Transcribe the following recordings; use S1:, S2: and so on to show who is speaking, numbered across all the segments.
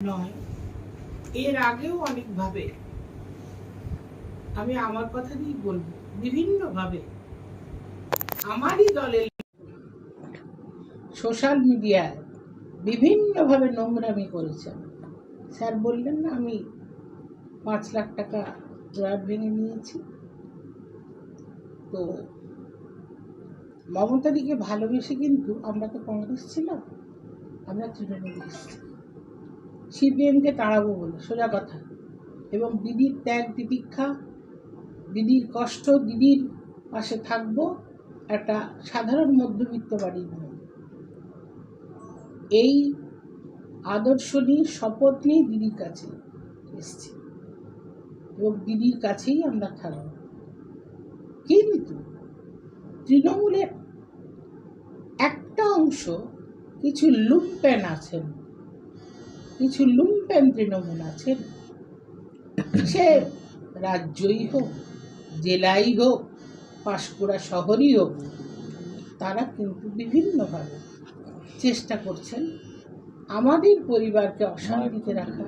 S1: নয়। এর আগেও অনেকভাবে। আমি আমার কথা দিয়েই বলব, বিভিন্নভাবে। আমারই দলের সোশ্যাল মিডিয়ায় বিভিন্নভাবে নোংরামি করেছেন স্যার বললেন না, আমি পাঁচ লাখ টাকা ড্রয়ার ভেঙে নিয়েছি। তো মমতাদিকে ভালোবেসে কিন্তু আমরা তো কংগ্রেস ছিলাম, আমরা তৃণমূল এসেছি। সিপিএমকে তাড়াবো বলে, সোজা কথা। এবং দিদির ত্যাগ, তিতিক্ষা, দিদির কষ্ট, দিদির পাশে থাকব একটা সাধারণ মধ্যবিত্ত বাড়ির মেয়ে এই আদর্শ নিয়ে, শপথ নিয়ে দিদির কাছে এসছি। এবং দিদির কাছেই আমরা থাকব কিন্তু তৃণমূলের একটা অংশ কিছু লুম্পেন আছেন কিছু লুম্পেন তৃণমূল আছেন সে রাজ্যই হোক জেলাই হোক পাঁশকুড়া শহরই হোক তারা কিন্তু বিভিন্নভাবে চেষ্টা করছেন আমাদের পরিবারকে অশান্তিতে রাখা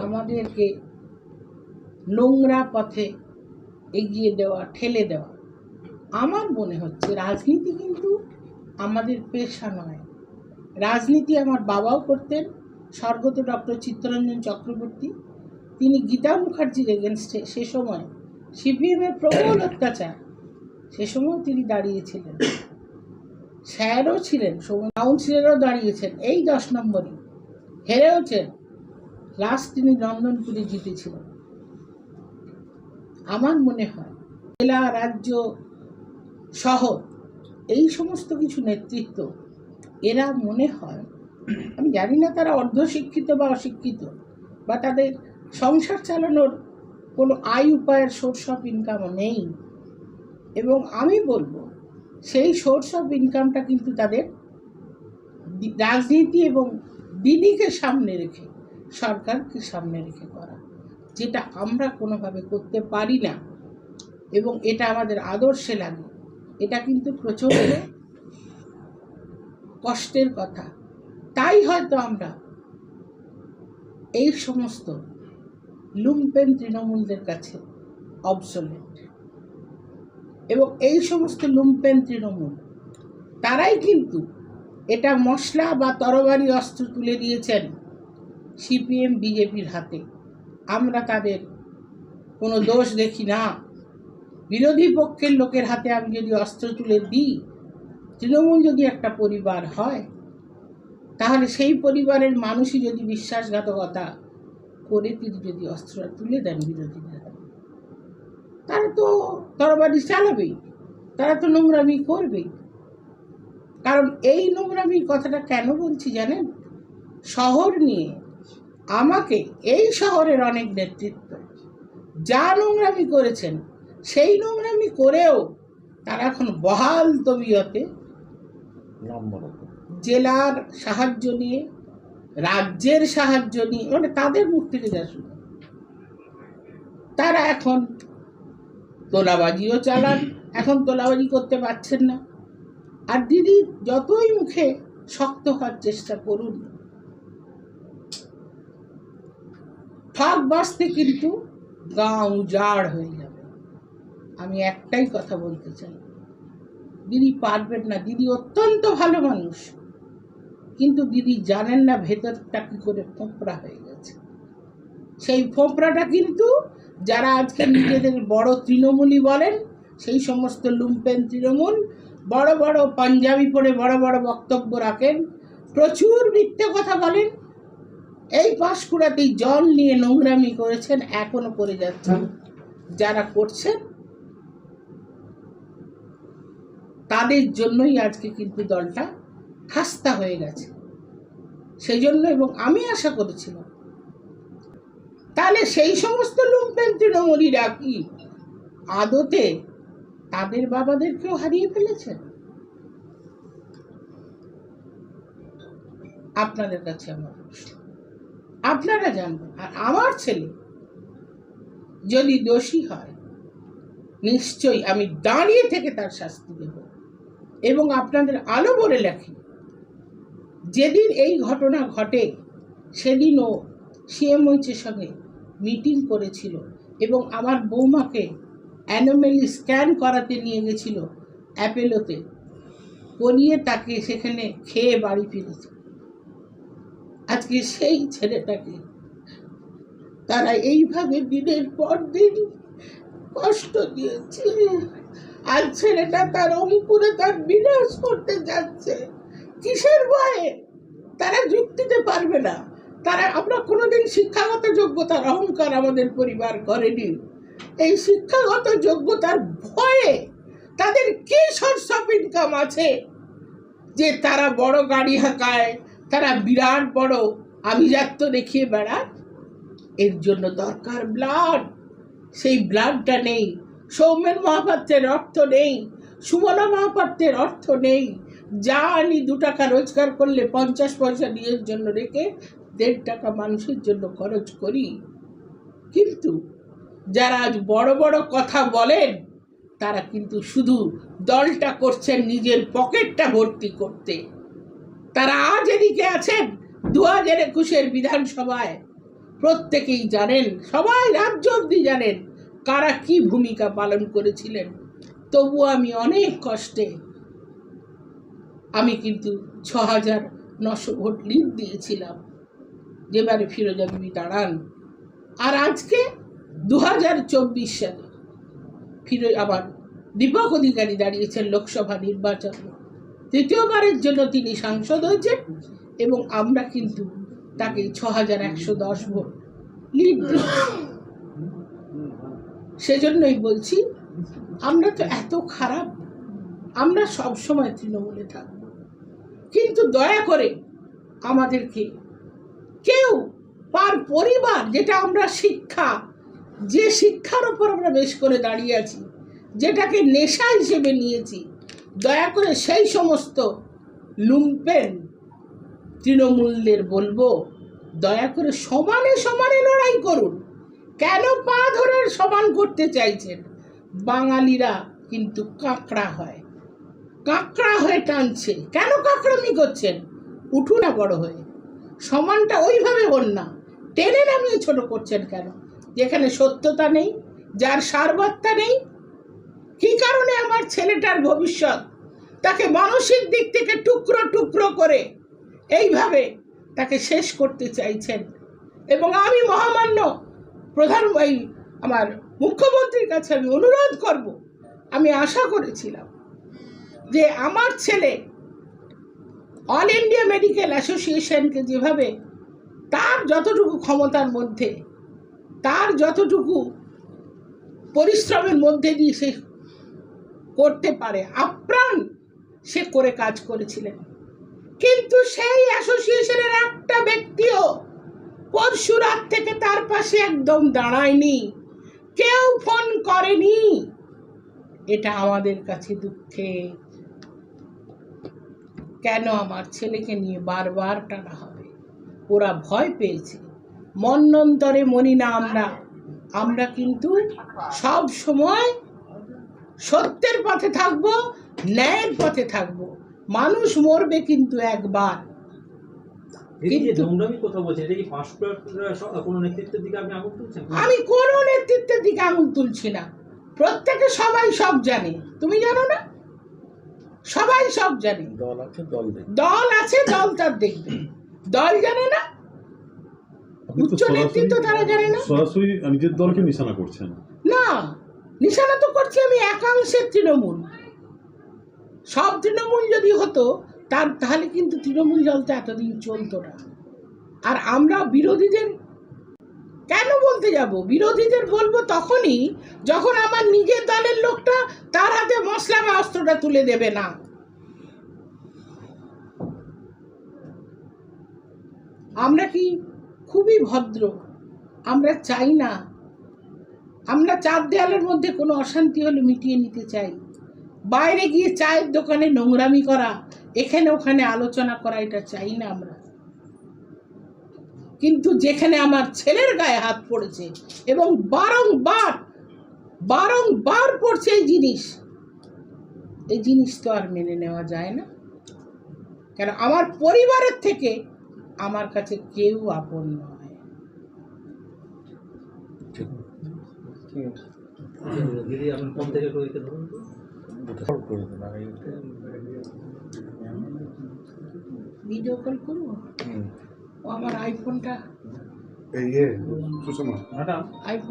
S1: আমাদেরকে নোংরা পথে এগিয়ে দেওয়া ঠেলে দেওয়া। আমার মনে হচ্ছে রাজনীতি কিন্তু আমাদের পেশা নয়। রাজনীতি আমার বাবাও করতেন স্বর্গত ডক্টর চিত্তরঞ্জন চক্রবর্তী, তিনি গীতা মুখার্জির এগেনস্টে সে সময় সিপিএমের প্রবল অত্যাচার, সে সময় তিনি দাঁড়িয়েছিলেন। স্যারও ছিলেন কাউন্সিলরও দাঁড়িয়েছেন এই দশ নম্বরই হেরেওছেন লাস্ট তিনি নন্দনপুরে জিতেছিলেন। আমার মনে হয়, জেলা, রাজ্য, শহর, এই সমস্ত কিছু নেতৃত্ব, এরা মনে হয় আমি জানি না তারা অর্ধশিক্ষিত বা অশিক্ষিত, বা তাদের সংসার চালানোর কোনো আয় উপায়ের সোর্স অফ ইনকামও নেই। এবং আমি বলব, সেই সোর্স অফ ইনকামটা কিন্তু তাদের রাজনীতি এবং দিদিকে সামনে রেখে, সরকারকে সামনে রেখে করা, যেটা আমরা কোনোভাবে করতে পারি না। এবং এটা আমাদের আদর্শে লাগে। এটা কিন্তু প্রচণ্ড কষ্টের কথা। হয়তো আমরা এই সমস্ত লুম্পেন তৃণমূলদের কাছে অবসলেট এবং এই সমস্ত লুম্পেন তৃণমূল, তারাই কিন্তু এটা মশলা বা তরবারি অস্ত্র তুলে দিয়েছেন সিপিএম, বিজেপির হাতে। আমরা তাদের কোনো দোষ দেখি না। বিরোধী পক্ষের লোকের হাতে আমি যদি অস্ত্র তুলে দিই, তৃণমূল যদি একটা পরিবার হয় তাহলে সেই পরিবারের মানুষই যদি বিশ্বাসঘাতকতা করে, তিনি যদি অস্ত্রটা তুলে দেন বিরোধীদের হাতে তারা তো তরবারি চালাবেই, তারা তো নোংরামি করবেই কারণ এই নোংরামি কথাটা কেন বলছি জানেন? শহর নিয়ে আমাকে এই শহরের অনেক নেতৃত্ব, যা নোংরামি করেছেন, সেই নোংরামি করেও তারা এখন বহাল তবিয়তে জেলার সাহায্য নিয়ে, রাজ্যের সাহায্য নিয়ে মানে তাদের মুখ থেকে যা শুনে। তারা এখন তোলাবাজিও চালান, এখন তোলাবাজি করতে পারছেন না। আর দিদি যতই মুখে শক্ত হওয়ার চেষ্টা করুন ফাঁক বাঁচতে কিন্তু গা উজাড় হয়ে যাবে। আমি একটাই কথা বলতে চাই, দিদি পারবেন না। দিদি অত্যন্ত ভালো মানুষ। কিন্তু দিদি জানেন না ভেতরটা কি করে ফোঁপড়া হয়ে গেছে। সেই ফোঁপড়াটা কিন্তু যারা আজকে নিজেদের বড় তৃণমূলই বলেন সেই সমস্ত লুম্পেন তৃণমূল বড় বড় পাঞ্জাবি পরে বড় বড় বক্তব্য রাখেন প্রচুর মিথ্যে কথা বলেন। এই পাঁশকুড়াতেই জল নিয়ে নোংরামি করেছেন এখনও করে যাচ্ছেন যারা করছেন তাদের জন্যই আজকে কিন্তু দলটা খাস্তা হয়ে গেছে। সেই জন্য এবং আমি আশা করেছিলাম। তাহলে সেই সমস্ত লুম্পেন তৃণমূলীরা কি আদতে তাদের বাবাদেরকেও হারিয়ে ফেলেছেন আপনাদের কাছে আমার প্রশ্ন। আপনারা জানবেন, আর আমার ছেলে যদি দোষী হয়, নিশ্চয়ই আমি দাঁড়িয়ে থেকে তার শাস্তি দেব এবং আপনাদের আলো বলে লেখি। যেদিন এই ঘটনা ঘটে, সেদিনও সিএমওইচের সঙ্গে মিটিং করেছিল এবং আমার বৌমাকে অ্যানোমেলি স্ক্যান করাতে নিয়ে গেছিল অ্যাপেলোতে। করিয়ে তাকে সেখানে খেয়ে বাড়ি ফিরেছে। আজকে সেই ছেলেটাকে তারা এইভাবে দিনের পর দিন কষ্ট দিয়েছে। আর ছেলেটা তার অঙ্কুরে তার বিনাশ করতে যাচ্ছে। কিসের ভয়ে? তারা যুক্তিতে পারবে না। তারা, আমরা কোনোদিন শিক্ষাগত যোগ্যতার অহংকার আমাদের পরিবার করেনি। এই শিক্ষাগত যোগ্যতার ভয়ে তাদের কি সোর্স অফ ইনকাম আছে? যে তারা বড় গাড়ি হাঁকায়, তারা বিরাট বড় আভিজাত্য দেখিয়ে বেড়ায়। এর জন্য দরকার ব্লাড সেই ব্লাডটা নেই। সৌমেন মহাপাত্রের অর্থ নেই। সুমনা মহাপাত্রের অর্থ নেই। যা আনি দু টাকা রোজগার করলে পঞ্চাশ পয়সা নিজের জন্য রেখে দেড় টাকা মানুষের জন্য খরচ করি। কিন্তু যারা আজ বড় বড় কথা বলেন, তারা কিন্তু শুধু দলটা করছেন নিজের পকেটটা ভর্তি করতে। তারা আজ এদিকে আছেন দু হাজার একুশের বিধানসভায়। প্রত্যেকেই জানেন, সবাই রাজ্য অব্দি জানেন কারা কি ভূমিকা পালন করেছিলেন। তবু আমি অনেক কষ্টে আমি কিন্তু ছ হাজার নশো ভোট লিড দিয়েছিলাম। যেবারে ফিরোজা বিবি দাঁড়ান। আর আজকে দু হাজার চব্বিশ সালে ফিরে আবার দীপক অধিকারী দাঁড়িয়েছেন লোকসভা নির্বাচনে। তৃতীয়বারের জন্য তিনি সাংসদ হয়েছেন এবং আমরা কিন্তু তাকে ছ হাজার একশো দশ ভোট লিড সেজন্যই বলছি, আমরা তো এত খারাপ। আমরা সব সময় তৃণমূলে থাকব। কিন্তু দয়া করে আমাদেরকে কেউ পার পরিবার যেটা আমরা শিক্ষা, যে শিক্ষার ওপর আমরা বেশ করে দাঁড়িয়ে আছি, যেটাকে নেশা হিসেবে নিয়েছি, দয়া করে সেই সমস্ত লুম্পেন তৃণমূলদের বলব, দয়া করে সমানে সমানে লড়াই করুন। কেন পা ধরে সমান করতে চাইছেন? বাঙালিরা কিন্তু কাঁকড়া হয়। কাঁকড়া হয়ে টানছে কেন কাঁকড়ামি করছেন? উঠু না বড় হয়ে। সমানটা ওইভাবে হন না। টেনে নামিয়ে ছোট করছেন কেন? যেখানে সত্যতা নেই, যার সারবত্তা নেই। কি কারণে আমার ছেলেটার ভবিষ্যৎ? তাকে মানসিক দিক থেকে টুকরো টুকরো করে এইভাবে তাকে শেষ করতে চাইছেন। এবং আমি মহামান্য প্রধান এই আমার মুখ্যমন্ত্রীর কাছে আমি অনুরোধ করব। আমি আশা করেছিলাম যে আমার ছেলে অল ইন্ডিয়া মেডিকেল অ্যাসোসিয়েশনকে যেভাবে তার যতটুকু ক্ষমতার মধ্যে, তার যতটুকু পরিশ্রমের মধ্যে দিয়ে সে করতে পারে, আপ্রাণ সে করে কাজ করেছিলেন। কিন্তু সেই অ্যাসোসিয়েশনের একটা ব্যক্তিও পরশু রাত থেকে তার পাশে একদম দাঁড়ায়নি। কেউ ফোন করেনি। এটা আমাদের কাছে দুঃখে কেন আমার ছেলেকে নিয়ে বারবার টানা হবে? ওরা ভয় পেয়েছে। মন্নন্তরে মনি না আমরা। আমরা কিন্তু সব সময় সত্যের পথে থাকব ন্যায়ের পথে থাকব। মানুষ মরবে কিন্তু একবার। আমি কোনো নেতৃত্বের দিকে আঙুল তুলছি না। প্রত্যেকে সবাই সব জানে। তুমি জানো না? সবাই সব জানে।
S2: দল আছে দল
S1: দল আছে দল তার দেখবে। দল জানে না উচ্চ নেতৃত্ব তারা জানে না।
S2: সরাসরি নিজের দলকে নিশানা করছেন।
S1: না নিশানা তো করছি আমি একাংশের তৃণমূল। সব তৃণমূল যদি হতো তার তাহলে কিন্তু তৃণমূল দলটা এতদিন চলতো না। আর আমরা বিরোধীদের কেন বলতে যাব? বিরোধীদের বলব তখনই যখন আমার নিজের হাতে মশলা তুলে দেবে না। আমরা কি খুবই ভদ্র, আমরা চাই না। আমরা চার দেয়ালের মধ্যে কোনো অশান্তি হলে মিটিয়ে নিতে চাই। বাইরে গিয়ে চায়ের দোকানে নোংরামি করা, এখানে ওখানে আলোচনা করা, এটা চাই না আমরা। কিন্তু যেখানে আমার ছেলের গায়ে হাত পড়েছে এবং বারংবার বারংবার পড়ছে এই জিনিস এই জিনিস তো আর মেনে নেওয়া যায় না। কেন আমার পরিবারের থেকে আমার কাছে কেউ আপন নয়। ভিডিও কল করব? ও আমার আইফোনটা
S2: এই সুষমা।
S3: ম্যাডাম।
S1: আইফোন